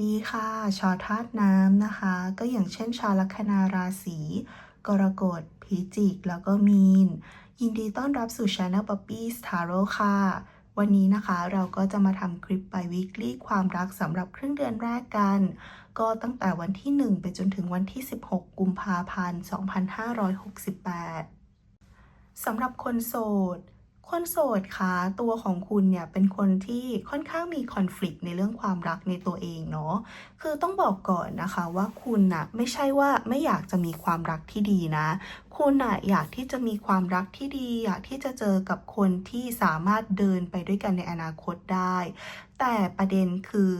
ดีค่ะชาวธาตุน้ำนะคะ ก็อย่างเช่นชาวลัคนาราศีกรกฎพิจิก แล้วก็มีน ยินดีต้อนรับสู่ช anel Puppies t a r o ค่ะ วันนี้นะคะเราก็จะมาทำคลิปไป weekly ความรักสำหรับครึ่งเดือนแรกกัน ก็ตั้งแต่วันที่ 1 ไปจนถึงวันที่ 16 กุมภาพันธ์ 2568สำหรับคนโสด คนโสดคะตัวของคุณเนี่ยเป็นคนที่ค่อนข้างมีคอน FLICT ในเรื่องความรักในตัวเองเนาะคือต้องบอกก่อนนะคะว่าคุณน่ะไม่ใช่ว่าไม่อยากจะมีความรักที่ดีนะคุณน่ะอยากที่จะมีความรักที่ดี อยากที่จะเจอกับคนที่สามารถเดินไปด้วยกันในอนาคตได้ แต่ประเด็นคือ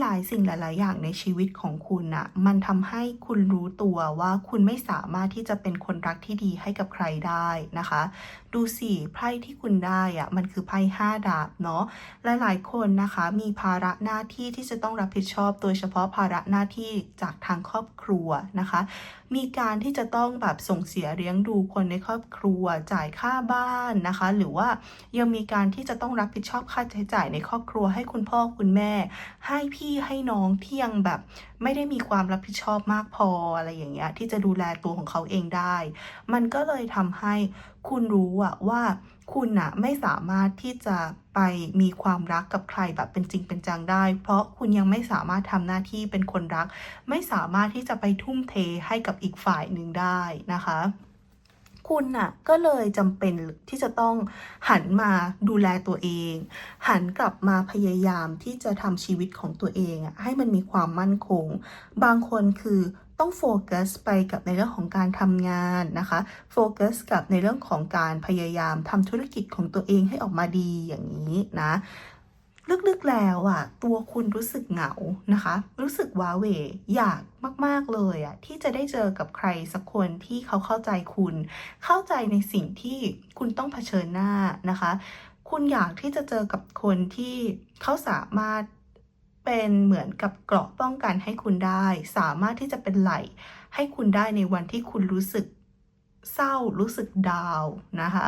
หลาย ๆ สิ่งหลาย ๆ อย่างในชีวิตของคุณน่ะมันทำให้คุณรู้ตัวว่าคุณไม่สามารถที่จะเป็นคนรักที่ดีให้กับใครได้นะคะ ดูสิไพ่ที่คุณได้อะมันคือไพ่ห้าดาบเนาะหลาย ๆ คนนะคะ มีภาระหน้าที่ที่จะต้องรับผิดชอบ โดยเฉพาะภาระหน้าที่จากทางครอบครัวนะคะ มีการที่จะต้องแบบส่งเสียเลี้ยงดูคนในครอบครัว จ่ายค่าบ้านนะคะ หรือว่ายังมีการที่จะต้องรับผิดชอบค่าใช้จ่ายในครอบครัวให้คุณพ่อคุณแม่ ให้พี่ให้น้องที่ยังแบบไม่ได้มีความรับผิดชอบมากพออะไรอย่างเงี้ยที่จะดูแลตัวของเขาเองได้ มันก็เลยทำให้คุณรู้อะว่า คุณอะไม่สามารถที่จะไปมีความรักกับใครแบบเป็นจริงเป็นจังได้ เพราะคุณยังไม่สามารถทำหน้าที่เป็นคนรัก ไม่สามารถที่จะไปทุ่มเทให้กับอีกฝ่ายหนึ่งได้นะคะคุณน่ะก็เลยจำเป็นที่จะต้องหันมาดูแลตัวเอง หันกลับมาพยายามที่จะทำชีวิตของตัวเองให้มันมีความมั่นคง บางคนคือ ต้องโฟกัสไปกับในเรื่องของการทำงานนะคะโฟกัสกับในเรื่องของการพยายามทำธุรกิจของตัวเองให้ออกมาดีอย่างนี้นะลึกๆแล้วอะตัวคุณรู้สึกเหงานะคะ รู้สึกว้าเหวอยากมากๆเลยอะที่จะได้เจอกับใครสักคนที่เขาเข้าใจคุณ เข้าใจในสิ่งที่คุณต้องเผชิญหน้านะคะ คุณอยากที่จะเจอกับคนที่เขาสามารถ เป็นเหมือนกับเกราะป้องกันให้คุณได้ สามารถที่จะเป็นไหลให้คุณได้ในวันที่คุณรู้สึกเศร้ารู้สึกดาวนะคะ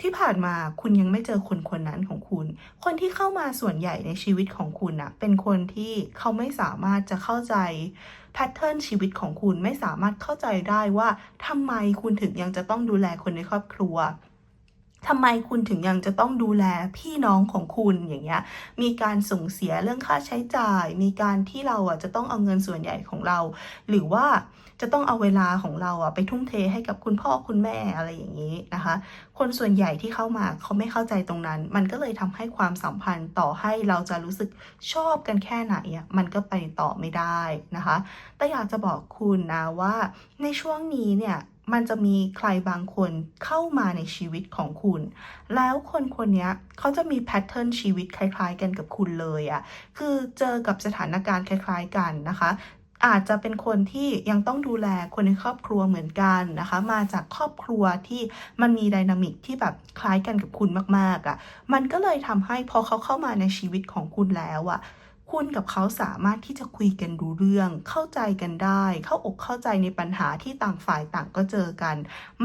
ที่ผ่านมาคุณยังไม่เจอคนคนนั้นของคุณ คนที่เข้ามาส่วนใหญ่ในชีวิตของคุณนะเป็นคนที่เขาไม่สามารถจะเข้าใจแพทเทิร์นชีวิตของคุณไม่สามารถเข้าใจได้ว่าทำไมคุณถึงยังจะต้องดูแลคนในครอบครัว ทำไมคุณถึงยังจะต้องดูแลพี่น้องของคุณอย่างเงี้ย มีการส่งเสียเรื่องค่าใช้จ่าย มีการที่เราอะจะต้องเอาเงินส่วนใหญ่ของเรา หรือว่าจะต้องเอาเวลาของเราอะไปทุ่มเทให้กับคุณพ่อคุณแม่อะไรอย่างนี้นะคะ คนส่วนใหญ่ที่เข้ามาเขาไม่เข้าใจตรงนั้น มันก็เลยทำให้ความสัมพันธ์ต่อให้เราจะรู้สึกชอบกันแค่ไหนอะมันก็ไปต่อไม่ได้นะคะ แต่อยากจะบอกคุณนะว่าในช่วงนี้เนี่ย มันจะมีใครบางคนเข้ามาในชีวิตของคุณ แล้วคนคนนี้เขาจะมีแพทเทิร์นชีวิตคล้ายๆ กันกับคุณเลยอะ่ะ คือเจอกับสถานการณ์คล้ายๆกันนะคะอาจจะเป็นคนที่ยังต้องดูแลคนในครอบครัวเหมือนกันนะคะ มาจากครอบครัวที่มันมีไดนามิกที่แบบคล้ายกันกับคุณมากๆอะ่ะ มันก็เลยทำให้พอเขาเข้ามาในชีวิตของคุณแล้วอะ คุณกับเขาสามารถที่จะคุยกันรู้เรื่อง เข้าใจกันได้ เข้าอกเข้าใจในปัญหาที่ต่างฝ่ายต่างก็เจอกัน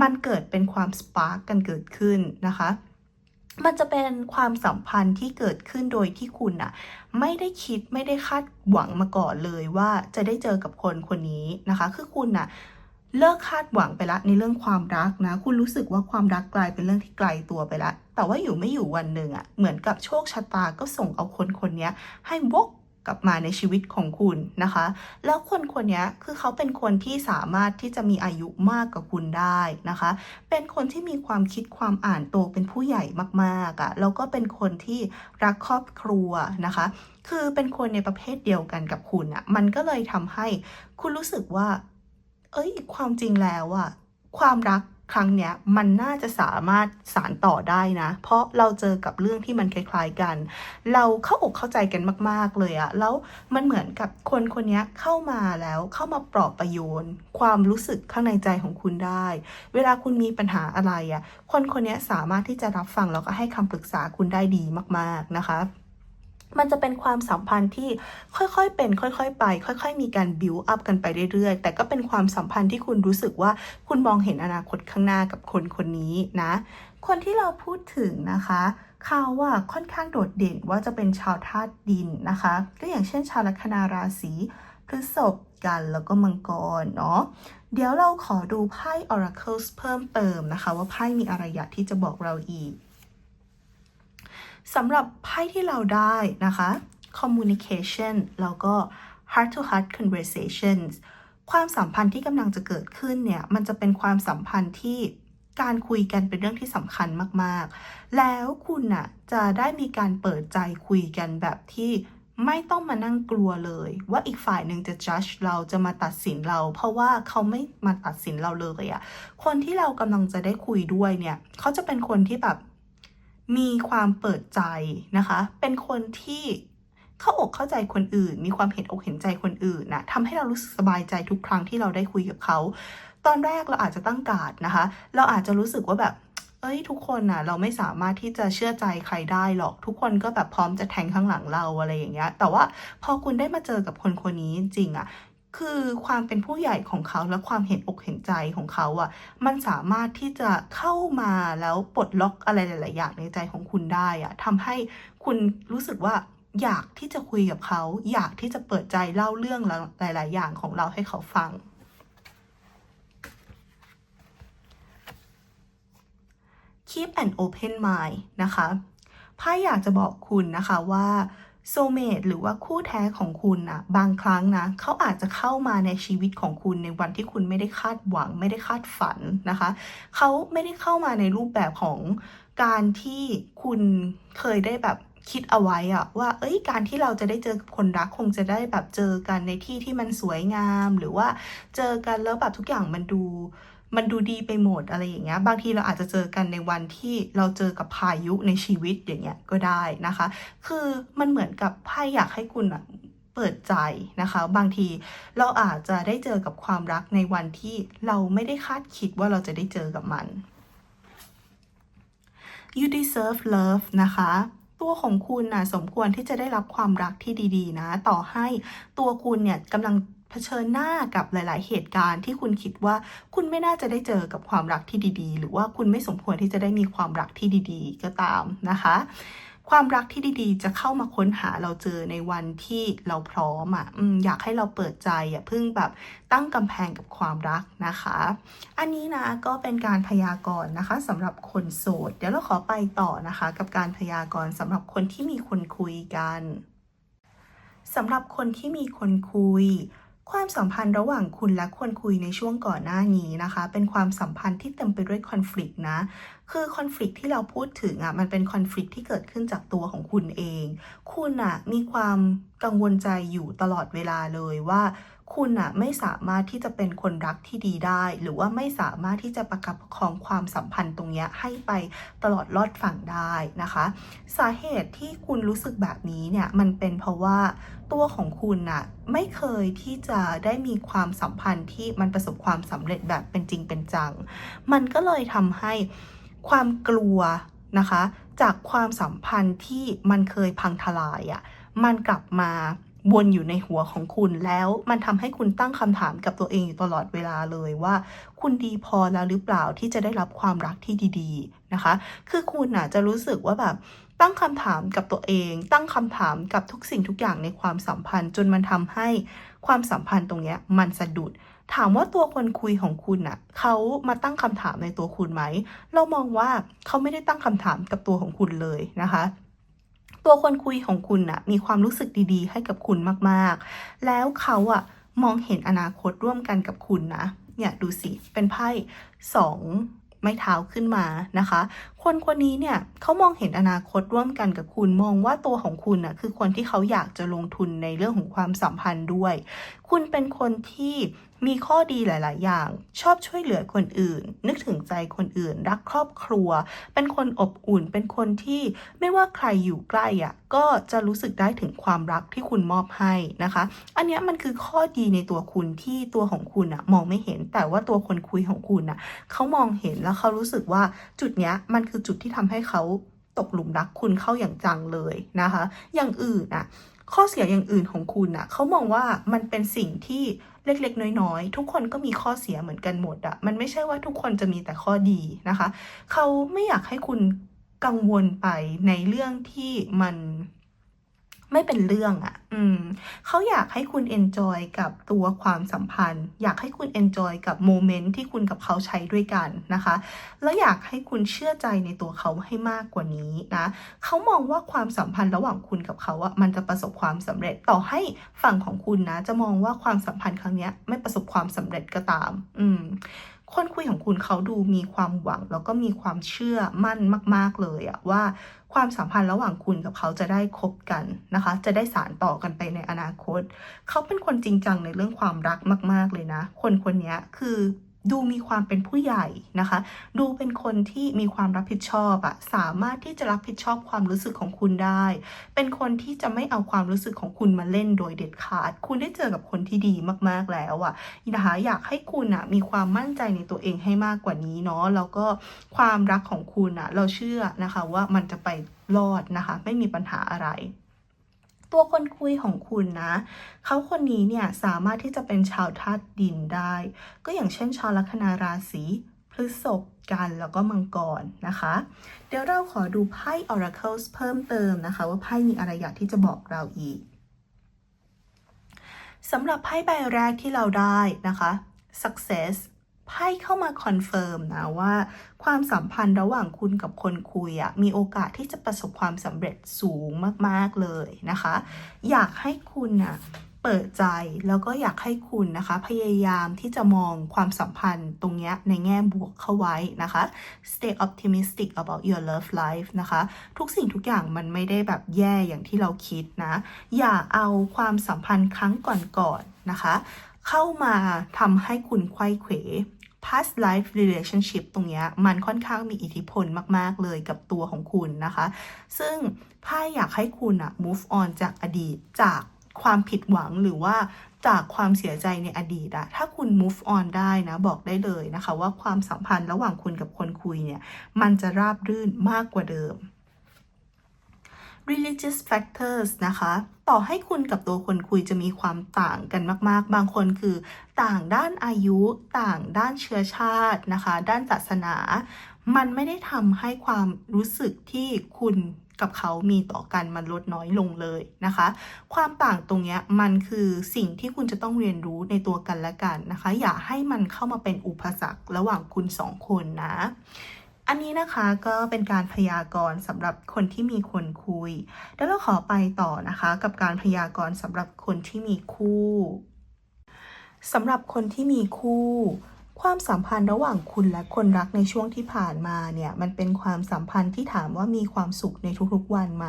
มันเกิดเป็นความสปาร์กกันเกิดขึ้นนะคะ มันจะเป็นความสัมพันธ์ที่เกิดขึ้นโดยที่คุณอะไม่ได้คิดไม่ได้คาดหวังมาก่อนเลยว่าจะได้เจอกับคนคนนี้นะคะ คือคุณอะเลิกคาดหวังไปละในเรื่องความรักนะ คุณรู้สึกว่าความรักกลายเป็นเรื่องที่ไกลตัวไปละ แต่ว่าอยู่ไม่อยู่วันหนึ่งอะเหมือนกับโชคชะตาก็ส่งเอาคนคนนี้ให้วก กลับมาในชีวิตของคุณนะคะ แล้วคนคนนี้คือเขาเป็นคนที่สามารถที่จะมีอายุมากกว่าคุณได้นะคะ เป็นคนที่มีความคิดความอ่านโตเป็นผู้ใหญ่มากๆอะ่ะแล้วก็เป็นคนที่รักครอบครัวนะคะ คือเป็นคนในประเภทเดียวกันกับคุณอะ่ะมันก็เลยทำให้คุณรู้สึกว่า เอ้ยความจริงแล้วอะ่ะความรัก ครั้งเนี้ยมันน่าจะสามารถสารต่อได้นะ เพราะเราเจอกับเรื่องที่มันคล้ายๆกัน เราเข้าอกเข้าใจกันมากๆเลยอะแล้วมันเหมือนกับคนคนนี้เข้ามาแล้วเข้ามาปลอบประโยชน์ความรู้สึกข้างในใจของคุณได้ เวลาคุณมีปัญหาอะไรอะคนคนนี้สามารถที่จะรับฟังแล้วก็ให้คำปรึกษาคุณได้ดีมากๆนะคะ มันจะเป็นความสัมพันธ์ที่ค่อยๆเป็น ค่อยๆไป ค่อยๆ มีการ build up กันไปเรื่อยๆ แต่ก็เป็นความสัมพันธ์ที่คุณรู้สึกว่าคุณมองเห็นอนาคตข้างหน้ากับคนคนนี้นะ คนที่เราพูดถึงนะคะเขาว่าค่อนข้างโดดเด่นว่าจะเป็นชาวธาตุดินนะคะ ก็อย่างเช่นชาวลัคนาราศีพฤษภกันแล้วก็มังกรเนาะเดี๋ยวเราขอดูไพ่ Oracles เพิ่มเติมนะคะ ว่าไพ่มีอะไรอยากที่จะบอกเราอีก สำหรับไพ่ที่เราได้นะคะ communication แล้วก็ heart to heart conversations ความสัมพันธ์ที่กำลังจะเกิดขึ้นเนี่ย มันจะเป็นความสัมพันธ์ที่การคุยกันเป็นเรื่องที่สำคัญมากๆ แล้วคุณน่ะจะได้มีการเปิดใจคุยกันแบบที่ไม่ต้องมานั่งกลัวเลย ว่าอีกฝ่ายหนึ่งจะ judge เราจะมาตัดสินเรา เพราะว่าเขาไม่มาตัดสินเราเลยอะคนที่เรากำลังจะได้คุยด้วยเนี่ย เขาจะเป็นคนที่แบบ มีความเปิดใจนะคะ เป็นคนที่เข้าอกเข้าใจคนอื่น มีความเห็นอกเห็นใจคนอื่นนะทำให้เรารู้สึกสบายใจทุกครั้งที่เราได้คุยกับเขา ตอนแรกเราอาจจะตั้งการ์ดนะคะ เราอาจจะรู้สึกว่าแบบเอ้ยทุกคนน่ะเราไม่สามารถที่จะเชื่อใจใครได้หรอก ทุกคนก็แบบพร้อมจะแทงข้างหลังเราอะไรอย่างเงี้ยแต่ว่าพอคุณได้มาเจอกับคนคนนี้จริงๆอะ คือความเป็นผู้ใหญ่ของเขาและความเห็นอกเห็นใจของเขาอะมันสามารถที่จะเข้ามาแล้วปลดล็อกอะไรหลาย ๆ อย่างในใจของคุณได้อะทำให้คุณรู้สึกว่าอยากที่จะคุยกับเขา อยากที่จะเปิดใจเล่าเรื่องหลาย ๆ อย่างของเราให้เขาฟัง keep an open mind นะคะไพ่อยากจะบอกคุณนะคะว่า soulmate หรือว่าคู่แท้ของคุณนะบางครั้งนะเขาอาจจะเข้ามาในชีวิตของคุณในวันที่คุณไม่ได้คาดหวัง ไม่ได้คาดฝันนะคะเขาไม่ได้เข้ามาในรูปแบบของการที่คุณเคยได้แบบคิดเอาไว้อะว่าเอ้ยการที่เราจะได้เจอกับคนรักคงจะได้แบบเจอกันในที่ที่มันสวยงาม หรือว่าเจอกันแล้วแบบทุกอย่างมันดู มันดูดีไปหมดอะไรอย่างเงี้ย บางทีเราอาจจะเจอกันในวันที่เราเจอกับพายุในชีวิตอย่างเงี้ยก็ได้นะคะ คือมันเหมือนกับไพ่อยากให้คุณอะเปิดใจนะคะ บางทีเราอาจจะได้เจอกับความรักในวันที่เราไม่ได้คาดคิดว่าเราจะได้เจอกับมัน you deserve love นะคะ ตัวของคุณนะสมควรที่จะได้รับความรักที่ดี ๆ นะ ต่อให้ตัวคุณเนี่ยกำลัง เผชิญหน้ากับหลาย ๆ เหตุการณ์ที่คุณคิดว่าคุณไม่น่าจะได้เจอกับความรักที่ดีๆ หรือว่าคุณไม่สมควรที่จะได้มีความรักที่ดีๆ ก็ตามนะคะ ความรักที่ดีๆ จะเข้ามาค้นหาเราเจอในวันที่เราพร้อมอะอมอยากให้เราเปิดใจอย่าเพิ่งแบบตั้งกำแพงกับความรักนะคะ อันนี้นะก็เป็นการพยากรณ์นะคะสำหรับคนโสด เดี๋ยวเราขอไปต่อนะคะ กับการพยากรณ์สำหรับคนที่มีคนคุยกันสำหรับคนที่มีคนคุย ความสัมพันธ์ระหว่างคุณและคนคุยในช่วงก่อนหน้านี้นะคะ เป็นความสัมพันธ์ที่เต็มไปด้วยคอน FLICT นะ คือคอน FLICT ที่เราพูดถึงอะมันเป็นคอน FLICT ที่เกิดขึ้นจากตัวของคุณเอง คุณอะมีความกังวลใจอยู่ตลอดเวลาเลยว่า คุณอะไม่สามารถที่จะเป็นคนรักที่ดีได้ หรือว่าไม่สามารถที่จะประคับประคองความสัมพันธ์ตรงเนี้ยให้ไปตลอดรอดฝั่งได้นะคะ สาเหตุที่คุณรู้สึกแบบนี้เนี่ยมันเป็นเพราะว่าตัวของคุณนะไม่เคยที่จะได้มีความสัมพันธ์ที่มันประสบความสำเร็จแบบเป็นจริงเป็นจัง มันก็เลยทำให้ความกลัวนะคะ จากความสัมพันธ์ที่มันเคยพังทลายอะ่ะมันกลับมา วนอยู่ในหัวของคุณแล้วมันทำให้คุณตั้งคำถามกับตัวเองอยู่ตลอดเวลาเลยว่า คุณดีพอแล้วหรือเปล่าที่จะได้รับความรักที่ดีๆนะคะ คือคุณน่ะจะรู้สึกว่าแบบตั้งคำถามกับตัวเอง ตั้งคำถามกับทุกสิ่งทุกอย่างในความสัมพันธ์ จนมันทำให้ความสัมพันธ์ตรงเนี้ยมันสะดุด ถามว่าตัวคนคุยของคุณน่ะเขามาตั้งคำถามในตัวคุณไหม เรามองว่าเขาไม่ได้ตั้งคำถามกับตัวของคุณเลยนะคะ ตัวคนคุยของคุณน่ะมีความรู้สึกดีๆ ให้กับคุณมากๆ แล้วเขาอะมองเห็นอนาคตร่วมกันกับคุณนะเนี่ยดูสิ เป็นไพ่สองไม้เท้าขึ้นมานะคะ คนคนนี้เนี่ยเขามองเห็นอนาคตร่วมกันกับคุณมองว่าตัวของคุณน่ะคือคนที่เขาอยากจะลงทุนในเรื่องของความสัมพันธ์ด้วย คุณเป็นคนที่ มีข้อดีหลาย ๆ อย่าง ชอบช่วยเหลือคนอื่น นึกถึงใจคนอื่น รักครอบครัว เป็นคนอบอุ่น เป็นคนที่ไม่ว่าใครอยู่ใกล้อะ ก็จะรู้สึกได้ถึงความรักที่คุณมอบให้นะคะ อันเนี้ยมันคือข้อดีในตัวคุณที่ตัวของคุณอะมองไม่เห็น แต่ว่าตัวคนคุยของคุณอะเขามองเห็นแล้วเขารู้สึกว่าจุดเนี้ยมันคือจุดที่ทำให้เขาตกหลุมรักคุณเข้าอย่างจังเลยนะคะ อย่างอื่นอะข้อเสียอย่างอื่นของคุณอะเขามองว่ามันเป็นสิ่งที่ เล็กๆ น้อยๆ ทุกคนก็มีข้อเสียเหมือนกันหมดอะมันไม่ใช่ว่าทุกคนจะมีแต่ข้อดีนะคะ เขาไม่อยากให้คุณกังวลไปในเรื่องที่มัน ไม่เป็นเรื่องอะ่ะ อืม เขาอยากให้คุณ enjoy กับตัวความสัมพันธ์ อยากให้คุณ enjoy กับโมเมนต์ที่คุณกับเขาใช้ด้วยกันนะคะ แล้วอยากให้คุณเชื่อใจในตัวเขาให้มากกว่านี้นะ เขามองว่าความสัมพันธ์ระหว่างคุณกับเขาอะมันจะประสบความสำเร็จ ต่อให้ฝั่งของคุณนะ จะมองว่าความสัมพันธ์ครั้งเนี้ยไม่ประสบความสำเร็จก็ตาม อืม คนคุยของคุณเขาดูมีความหวัง แล้วก็มีความเชื่อมั่นมาก ๆ เลยอะว่าความสัมพันธ์ระหว่างคุณกับเขาจะได้คบกันนะคะ จะได้สานต่อกันไปในอนาคต เขาเป็นคนจริงจังในเรื่องความรักมาก ๆ เลยนะ คนคนนี้คือ ดูมีความเป็นผู้ใหญ่นะคะ ดูเป็นคนที่มีความรับผิดชอบอะสามารถที่จะรับผิดชอบความรู้สึกของคุณได้ เป็นคนที่จะไม่เอาความรู้สึกของคุณมาเล่นโดยเด็ดขาด คุณได้เจอกับคนที่ดีมากๆแล้วอะนะคะอยากให้คุณอะมีความมั่นใจในตัวเองให้มากกว่านี้เนาะแล้วก็ความรักของคุณอะเราเชื่อนะคะว่ามันจะไปรอดนะคะ ไม่มีปัญหาอะไร ตัวคนคุยของคุณนะ เขาคนนี้เนี่ยสามารถที่จะเป็นชาวธาตุดินได้ ก็อย่างเช่นชาวลัคนาราศีพฤษภกันแล้วก็มังกรนะคะ เดี๋ยวเราขอดูไพ่ Oracles เพิ่มเติมนะคะ ว่าไพ่มีอะไรอยากที่จะบอกเราอีกสำหรับไพ่ใบแรกที่เราได้นะคะ success ไพ่เข้ามาคอนเฟิร์มนะว่า ความสัมพันธ์ระหว่างคุณกับคนคุยอะมีโอกาสที่จะประสบความสำเร็จสูงมากๆเลยนะคะ อยากให้คุณนะเปิดใจแล้วก็อยากให้คุณนะคะ พยายามที่จะมองความสัมพันธ์ตรงเนี้ยในแง่บวกเข้าไว้นะคะ stay optimistic about your love life นะคะ ทุกสิ่งทุกอย่างมันไม่ได้แบบแย่อย่างที่เราคิดนะ อย่าเอาความสัมพันธ์ครั้งก่อนๆนะคะ เข้ามาทำให้คุณไขว้เขว past life relationship ตรงเนี้ยมันค่อนข้างมีอิทธิพลมาก ๆ เลยกับตัวของคุณนะคะ ซึ่งไพ่อยากให้คุณอะ move on จากอดีตจากความผิดหวังหรือว่าจากความเสียใจในอดีตอะถ้าคุณ move on ได้นะ บอกได้เลยนะคะ ว่าความสัมพันธ์ระหว่างคุณกับคนคุยเนี่ย มันจะราบรื่นมากกว่าเดิม religious factors นะคะ ต่อให้คุณกับตัวคนคุยจะมีความต่างกันมาก ๆ บางคนคือ ต่างด้านอายุ ต่างด้านเชื้อชาตินะคะ ด้านศาสนา มันไม่ได้ทำให้ความรู้สึกที่คุณกับเขามีต่อกันมันลดน้อยลงเลยนะคะ ความต่างตรงเนี้ยมันคือสิ่งที่คุณจะต้องเรียนรู้ในตัวกันและกันนะคะ อย่าให้มันเข้ามาเป็นอุปสรรคระหว่างคุณสองคนนะ อันนี้นะคะก็เป็นการพยากรณ์สำหรับคนที่มีคนคุย แล้วเราขอไปต่อนะคะกับการพยากรณ์สำหรับคนที่มีคู่สำหรับคนที่มีคู่ ความสัมพันธ์ระหว่างคุณและคนรักในช่วงที่ผ่านมาเนี่ยมันเป็นความสัมพันธ์ที่ถามว่ามีความสุขในทุกๆวันไหม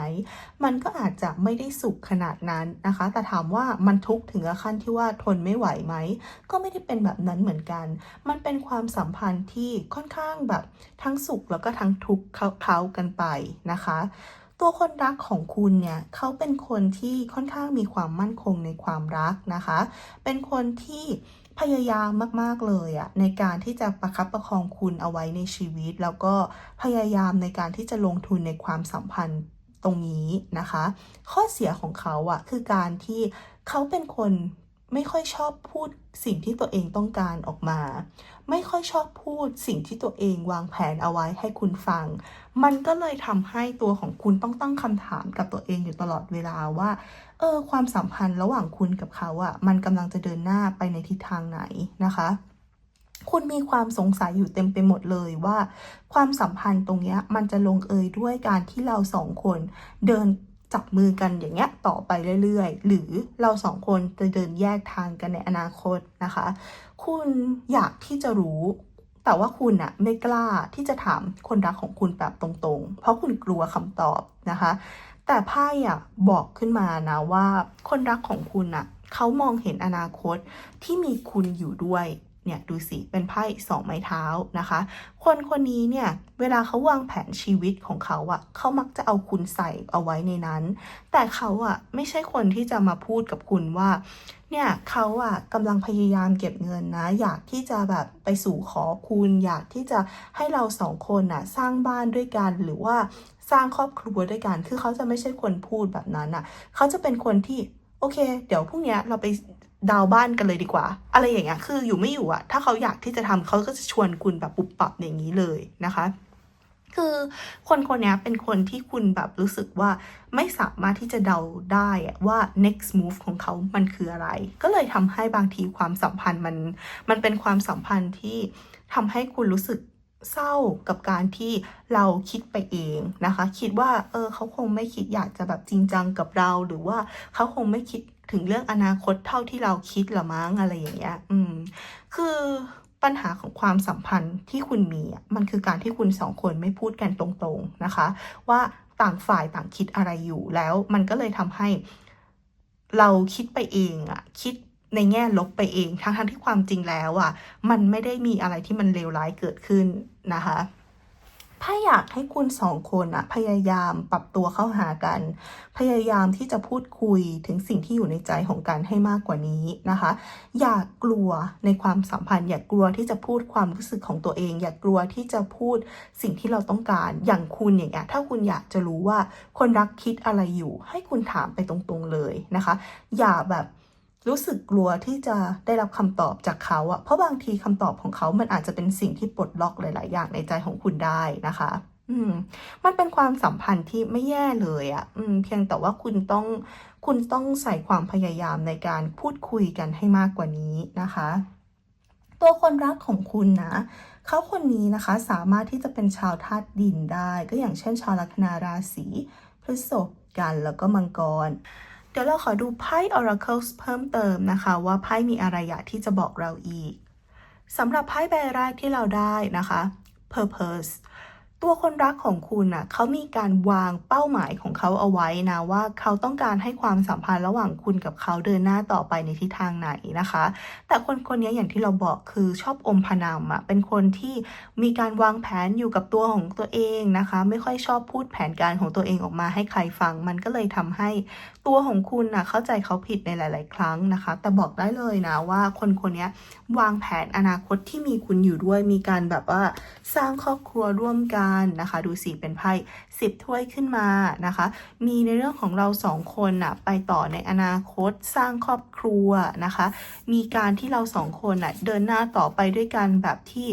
มันก็อาจจะไม่ได้สุขขนาดนั้นนะคะ แต่ถามว่ามันทุกข์ถึงขั้นที่ว่าทนไม่ไหวไหม ก็ไม่ได้เป็นแบบนั้นเหมือนกัน มันเป็นความสัมพันธ์ที่ค่อนข้างแบบทั้งสุขแล้วก็ทั้งทุกข์เคล้ากันไปนะคะตัวคนรักของคุณเนี่ยเขาเป็นคนที่ค่อนข้างมีความมั่นคงในความรักนะคะ เป็นคนที่ พยายามมาก ๆ เลยอะในการที่จะประคับประคองคุณเอาไว้ในชีวิต แล้วก็พยายามในการที่จะลงทุนในความสัมพันธ์ตรงนี้นะคะ ข้อเสียของเขาอะคือการที่เขาเป็นคนไม่ค่อยชอบพูดสิ่งที่ตัวเองต้องการออกมา ไม่ค่อยชอบพูดสิ่งที่ตัวเองวางแผนเอาไว้ให้คุณฟัง มันก็เลยทำให้ตัวของคุณต้องตั้งคำถามกับตัวเองอยู่ตลอดเวลาว่า เออความสัมพันธ์ระหว่างคุณกับเขาอะมันกำลังจะเดินหน้าไปในทิศทางไหนนะคะ คุณมีความสงสัยอยู่เต็มไปหมดเลยว่า ความสัมพันธ์ตรงเนี้ยมันจะลงเอยด้วยการที่เราสองคนเดินจับมือกันอย่างเงี้ยต่อไปเรื่อยๆ หรือเราสองคนจะเดินแยกทางกันในอนาคตนะคะ คุณอยากที่จะรู้ แต่ว่าคุณอะไม่กล้าที่จะถามคนรักของคุณแบบตรงๆ เพราะคุณกลัวคำตอบนะคะ แต่ไพ่อะบอกขึ้นมานะว่า คนรักของคุณอะเขามองเห็นอนาคตที่มีคุณอยู่ด้วยเนี่ยดูสิ เป็นไพ่สองไม้เท้านะคะ คนคนนี้เนี่ยเวลาเขาวางแผนชีวิตของเขาอะเขามักจะเอาคุณใส่เอาไว้ในนั้น แต่เขาอะไม่ใช่คนที่จะมาพูดกับคุณว่าเนี่ยเขาอะกำลังพยายามเก็บเงินนะ อยากที่จะแบบไปสู่ขอคุณ อยากที่จะให้เราสองคนอะสร้างบ้านด้วยกันหรือว่า สร้างครอบครัวด้วยกัน คือเขาจะไม่ใช่คนพูดแบบนั้นอะเขาจะเป็นคนที่โอเค เดี๋ยวพรุ่งนี้เราไปดาวบ้านกันเลยดีกว่า อะไรอย่างเงี้ย คืออยู่ไม่อยู่อะถ้าเขาอยากที่จะทำเขาก็จะชวนคุณแบบปุบปับอย่างนี้เลยนะคะคือคนคนนี้เป็นคนที่คุณแบบรู้สึกว่าไม่สามารถที่จะเดาได้ว่า next move ของเขามันคืออะไร ก็เลยทำให้บางทีความสัมพันธ์มัน มันเป็นความสัมพันธ์ที่ทำให้คุณรู้สึก เศร้ากับการที่เราคิดไปเองนะคะ คิดว่าเออเขาคงไม่คิดอยากจะแบบจริงจังกับเรา หรือว่าเขาคงไม่คิดถึงเรื่องอนาคตเท่าที่เราคิดละมั้งอะไรอย่างเงี้ย อืม คือปัญหาของความสัมพันธ์ที่คุณมีอะมันคือการที่คุณสองคนไม่พูดกันตรงๆนะคะ ว่าต่างฝ่ายต่างคิดอะไรอยู่แล้ว มันก็เลยทำให้เราคิดไปเองอะคิด ในแง่ลบไปเอง ทั้งๆที่ความจริงแล้วอะมันไม่ได้มีอะไรที่มันเลวร้ายเกิดขึ้นนะคะถ้าอยากให้คุณสองคนอะพยายามปรับตัวเข้าหากัน พยายามที่จะพูดคุยถึงสิ่งที่อยู่ในใจของกันให้มากกว่านี้นะคะ อย่ากลัวในความสัมพันธ์ อย่ากลัวที่จะพูดความรู้สึกของตัวเอง อย่ากลัวที่จะพูดสิ่งที่เราต้องการ อย่างคุณอย่างเงี้ยถ้าคุณอยากจะรู้ว่าคนรักคิดอะไรอยู่ ให้คุณถามไปตรงๆเลยนะคะ อย่าแบบ รู้สึกกลัวที่จะได้รับคำตอบจากเขาอะเพราะบางทีคำตอบของเขามันอาจจะเป็นสิ่งที่ปลดล็อกหลาย ๆ อย่างในใจของคุณได้นะคะ อืม มันเป็นความสัมพันธ์ที่ไม่แย่เลยอะอืม เพียงแต่ว่าคุณต้องคุณต้องใส่ความพยายามในการพูดคุยกันให้มากกว่านี้นะคะ ตัวคนรักของคุณนะเขาคนนี้นะคะสามารถที่จะเป็นชาวธาตุดินได้ ก็อย่างเช่นชาวลัคนาราศีพฤษภกันแล้วก็มังกร ดี๋ยวเราขอดูไพ่ Oracles เพิ่มเติมนะคะ ว่าไพ่มีอะไรอยากที่จะบอกเราอีกสำหรับไพ่ใบแรกที่เราได้นะคะ Purpose ตัวคนรักของคุณน่ะเขามีการวางเป้าหมายของเขาเอาไว้นะว่าเขาต้องการให้ความสัมพันธ์ระหว่างคุณกับเขาเดินหน้าต่อไปในทิศทางไหนนะคะ แต่คนคนนี้อย่างที่เราบอกคือชอบอมพนามอะเป็นคนที่มีการวางแผนอยู่กับตัวของตัวเองนะคะ ไม่ค่อยชอบพูดแผนการของตัวเองออกมาให้ใครฟัง มันก็เลยทำให้ ตัวของคุณน่ะเข้าใจเขาผิดในหลาย ๆ ครั้งนะคะ แต่บอกได้เลยนะว่าคนคนนี้วางแผนอนาคตที่มีคุณอยู่ด้วย มีการแบบว่าสร้างครอบครัวร่วมกันนะคะ ดูสิเป็นไพ่สิบถ้วยขึ้นมานะคะ มีในเรื่องของเราสองคนน่ะไปต่อในอนาคตสร้างครอบครัวนะคะ มีการที่เราสองคนน่ะเดินหน้าต่อไปด้วยกันแบบที่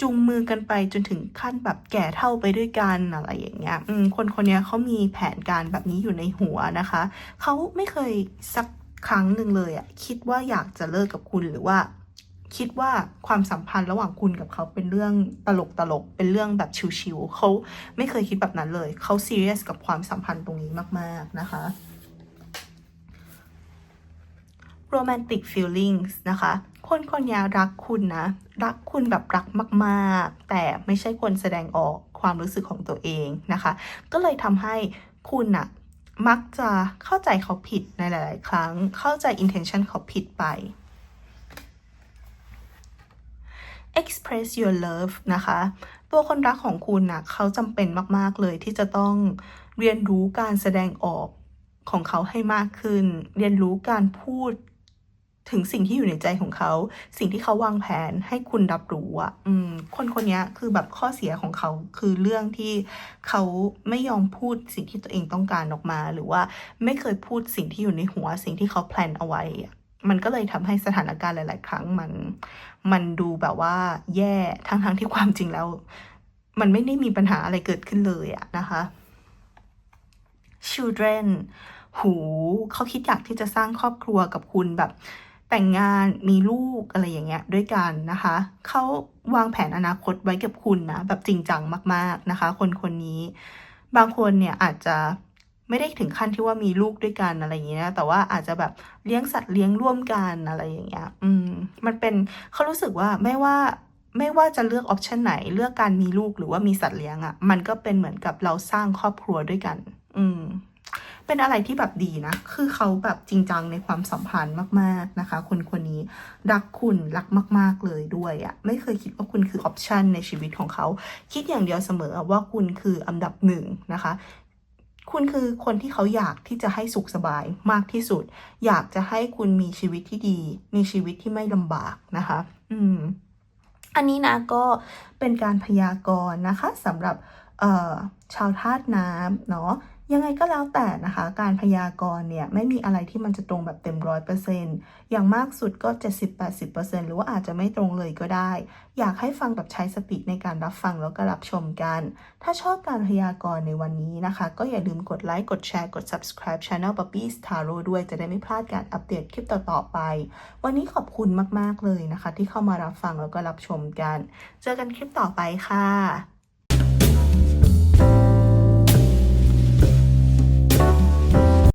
จูงมือกันไปจนถึงขั้นแบบแก่เท่าไปด้วยกันอะไรอย่างเงี้ยคนคนนี้เขามีแผนการแบบนี้อยู่ในหัวนะคะ เขาไม่เคยสักครั้งหนึ่งเลยอะคิดว่าอยากจะเลิกกับคุณหรือว่า คิดว่าความสัมพันธ์ระหว่างคุณกับเขาเป็นเรื่องตลกตลกเป็นเรื่องแบบชิวๆเขาไม่เคยคิดแบบนั้นเลย เขาซีเรียสกับความสัมพันธ์ตรงนี้มาก ๆ นะคะ romantic feelings นะคะ คนคนนี้รักคุณนะ รักคุณแบบรักมากๆ แต่ไม่ใช่คนแสดงออกความรู้สึกของตัวเองนะคะ ก็เลยทำให้คุณอะมักจะเข้าใจเขาผิดในหลาย ๆ ครั้ง เข้าใจ intention เขาผิดไป express your love นะคะ ตัวคนรักของคุณนะเขาจำเป็นมาก ๆ เลยที่จะต้องเรียนรู้การแสดงออกของเขาให้มากขึ้น เรียนรู้การพูด ถึงสิ่งที่อยู่ในใจของเขา สิ่งที่เขาวางแผนให้คุณรับรู้อะอืม คนคนนี้คือแบบข้อเสียของเขาคือเรื่องที่เขาไม่ยอมพูดสิ่งที่ตัวเองต้องการออกมา หรือว่าไม่เคยพูดสิ่งที่อยู่ในหัว สิ่งที่เขาแพลนเอาไว้ มันก็เลยทำให้สถานการณ์หลาย ๆ ครั้งมัน มันดูแบบว่า แย่ทั้งๆทที่ความจริงแล้ว มันไม่ได้มีปัญหาอะไรเกิดขึ้นเลยอะนะคะ children หู เขาคิดอยากที่จะสร้างครอบครัวกับคุณแบบ แต่งงานมีลูกอะไรอย่างเงี้ยด้วยกันนะคะ เขาวางแผนอนาคตไว้กับคุณนะแบบจริงจังมาก ๆนะคะ คนคนนี้ บางคนเนี่ยอาจจะไม่ได้ถึงขั้นที่ว่ามีลูกด้วยกันอะไรอย่างเงี้ยนะแต่ว่าอาจจะแบบเลี้ยงสัตว์เลี้ยงร่วมกันอะไรอย่างเงี้ย อืม มันเป็นเขารู้สึกว่าไม่ว่าไม่ว่าจะเลือกออปชันไหน เลือกการมีลูกหรือว่ามีสัตว์เลี้ยงอะ่ะ มันก็เป็นเหมือนกับเราสร้างครอบครัวด้วยกัน อืม เป็นอะไรที่แบบดีนะ คือเขาแบบจริงจังในความสัมพันธ์มาก ๆนะคะ คนคนนี้รักคุณรักมาก ๆเลยด้วยอะ่ะไม่เคยคิดว่าคุณคือออปชันในชีวิตของเขา คิดอย่างเดียวเสมอว่าคุณคืออันดับหนึ่งนะคะคุณคือคนที่เขาอยากที่จะให้สุขสบายมากที่สุด อยากจะให้คุณมีชีวิตที่ดี มีชีวิตที่ไม่ลำบากนะคะ อืม อันนี้นะก็เป็นการพยากรณ์นะคะสำหรับชาวธาตุน้ำเนาะ ยังไงก็แล้วแต่นะคะ การพยากรณ์เนี่ยไม่มีอะไรที่มันจะตรงแบบเต็มร้อยเปอร์เซ็นต์อย่างมากสุดก็ 70-80%หรือว่าอาจจะไม่ตรงเลยก็ได้ อยากให้ฟังแบบใช้สติในการรับฟังแล้วก็รับชมกัน ถ้าชอบการพยากรณ์ในวันนี้นะคะ ก็อย่าลืมกดไลค์กดแชร์กด subscribe channel Bobby's Tarot ด้วยจะได้ไม่พลาดการอัปเดตคลิปต่อๆไป วันนี้ขอบคุณมากๆเลยนะคะ ที่เข้ามารับฟังแล้วก็รับชมกัน เจอกันคลิปต่อไปค่ะ